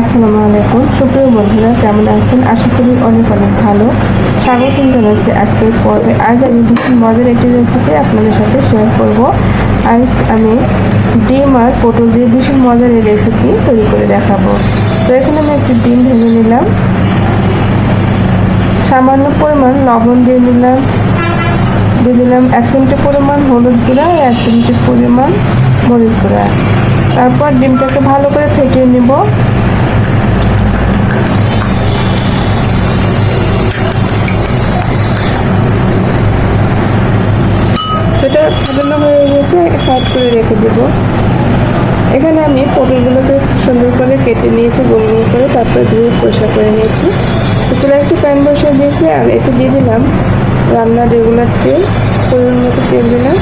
আসসালামু আলাইকুম। সুপ্রিয় বন্ধুরা, কেমন আছেন? আশা করি অনেক অনেক ভালো। স্বাগত জানাচ্ছি আজকের পর্বে। আজ আমি ভীষণ মজার একটি রেসিপি আপনাদের সাথে শেয়ার করব। আজ আমি ডিম আর পটল দিয়ে ভীষণ মজার এই রেসিপি তৈরি করে দেখাবো। তো এখানে আমি একটি ডিম ভেঙে নিলাম। সামান্য পরিমাণ লবণ দিয়ে নিলাম। দিয়ে দিলাম এক চিমটি পরিমাণ হলুদ গুঁড়া আর এক চিমটি পরিমাণ মরিচ গুঁড়া। তারপর ডিমটাকে ভালো করে ফেটিয়ে নেব। দেব। এখানে আমি পটলগুলোকে সুন্দর করে কেটে নিয়েছি, গোল গোল করে তারপরে ধুয়ে পরিষ্কার করে নিয়েছি। চলে একটু প্যান বসিয়ে দিয়েছি আর এতে দিয়ে দিলাম রান্নার রেগুলার তেল, পরিমাণ মতো তেল দিলাম।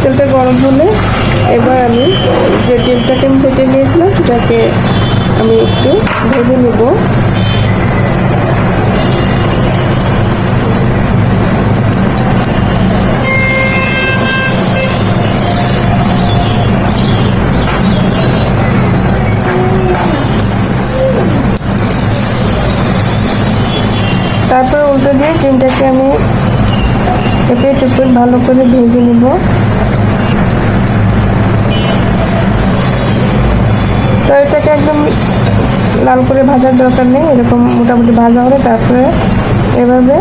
তেলটা গরম হলে এবার আমি যে ডিমটাকে আমি ফেটে নিয়েছিলাম সেটাকে আমি একটু ভেজে নেব। তারপর উল্টো দিয়ে ডিমটাকে আমি এপে টুপে ভালো করে ভেজে নেব। তো এটাকে একদম লাল করে ভাজার দরকার নেই, এরকম মোটামুটি ভাজা হলে তারপরে এভাবে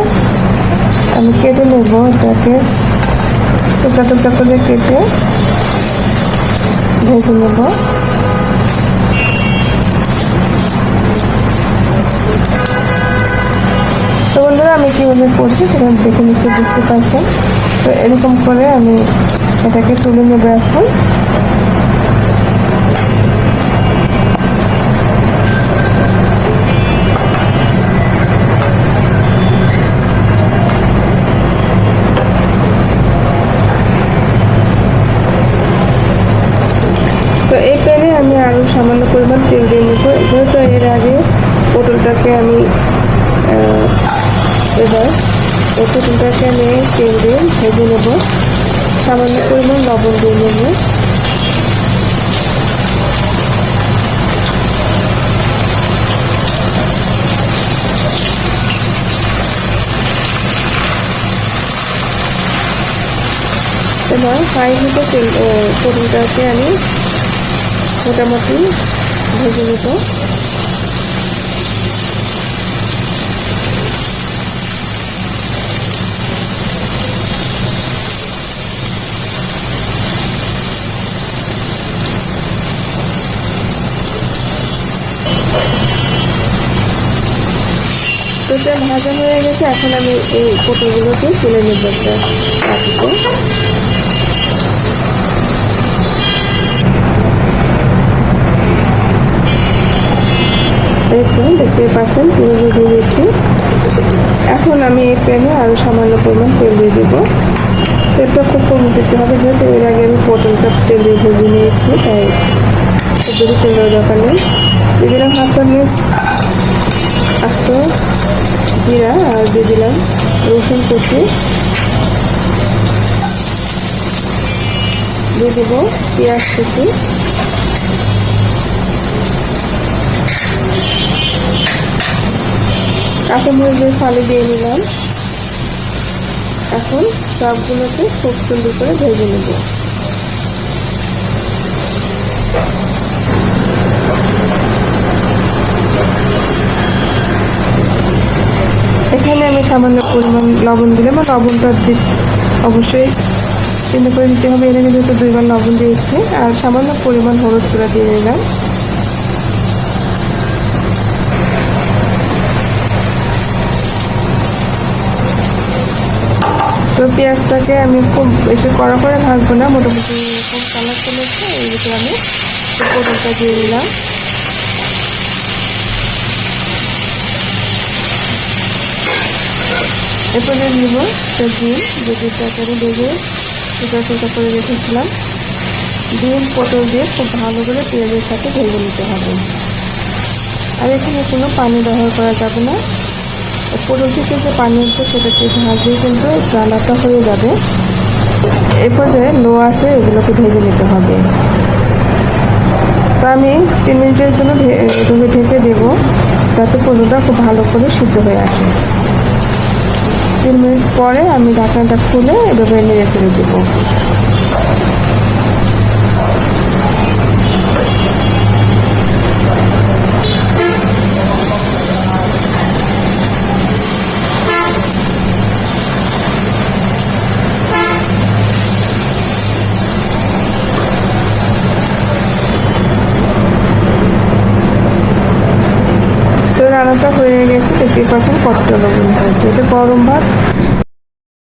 আমি কেটে নেব এটাকে। টুকরা টুকরা করে কেটে ভেজে নেব। কীভাবে করছি সেটা দেখে নিশ্চয়ই বুঝতে পারছেন। তো এরকম করে আমি এটাকে তুলে নেব এখন। তো এই আমি আরও সামান্য পরিমাণ তেল দিয়ে নেব। যেহেতু এর আগে পটলটাকে আমি এবার এই পটলটাকে আমি তেল দিয়ে ভেজে নেব। সামান্য পরিমাণ লবণ দিয়ে নেব। এবার ফ্রাই হতে তেল পটলটাকে আমি মোটামুটি ভেজে নেব। এটা ভাজা হয়ে গেছে, এখন আমি এই পটলগুলোকে তুলে নেব একটা তো দেখতে পাচ্ছেন কীভাবে ভেজেছি। এখন আমি এই প্যানে আরও সামান্য পরিমাণ তেল দিয়ে দেবো। তেলটা খুব কম দিতে হবে, যেহেতু এর আগে আমি পটলটা তেল দিয়ে ভেজে নিয়েছি, তাই বেশি তেল দেওয়ার দরকার নেই। দিয়ে দিলাম হাফ চামচ জিরা আর দিয়ে দিলাম রসুন কুচি। দিয়ে দেবো পেঁয়াজ কুচি। কাঁচামরিচের ফালি দিয়ে নিলাম। এখন সবগুলোকে খুব সুন্দর করে ভেজে নেব এখানে আমি সামান্য পরিমাণ লবণ দিলাম আর লবণটা অবশ্যই চিন্তা করে দিতে হবে। এখানে যেহেতু দুইবার লবণ দিয়েছি, আর সামান্য পরিমাণ হলুদ গুঁড়া দিয়ে নিলাম তো পেঁয়াজটাকে আমি খুব বেশি কড়া করে ভাজবো না, মোটামুটি এরকম কালার চলেছে এর ভিতরে আমি পটলটা দিয়ে দিলাম। এরপরে নিব একটা ডিম যেটি তরকারি ভেজে টুকরা করে রেখেছিলাম। ডিম পটল দিয়ে খুব ভালো করে পেঁয়াজের সাথে ভেজে নিতে হবে। আর এখানে কোনো পানি ব্যবহার করা যাবে না। পটল থেকে যে পানি উঠবে সেটাকে ভাজলে কিন্তু রান্নাটা হয়ে যাবে। এরপরে লো আছে, এগুলোকে ভেজে নিতে হবে। তো আমি তিন মিনিটের জন্য ঢেকে দেবো, যাতে পটলটা খুব ভালো করে সিদ্ধ হয়ে আসে। মিনিট পরে আমি ঢাকনাটা খুলে এভাবে নেড়ে ছেড়ে দেবো। তো রান্নাটা গেছে দেখতে লবণ হয়েছে? এটা গরম ভাত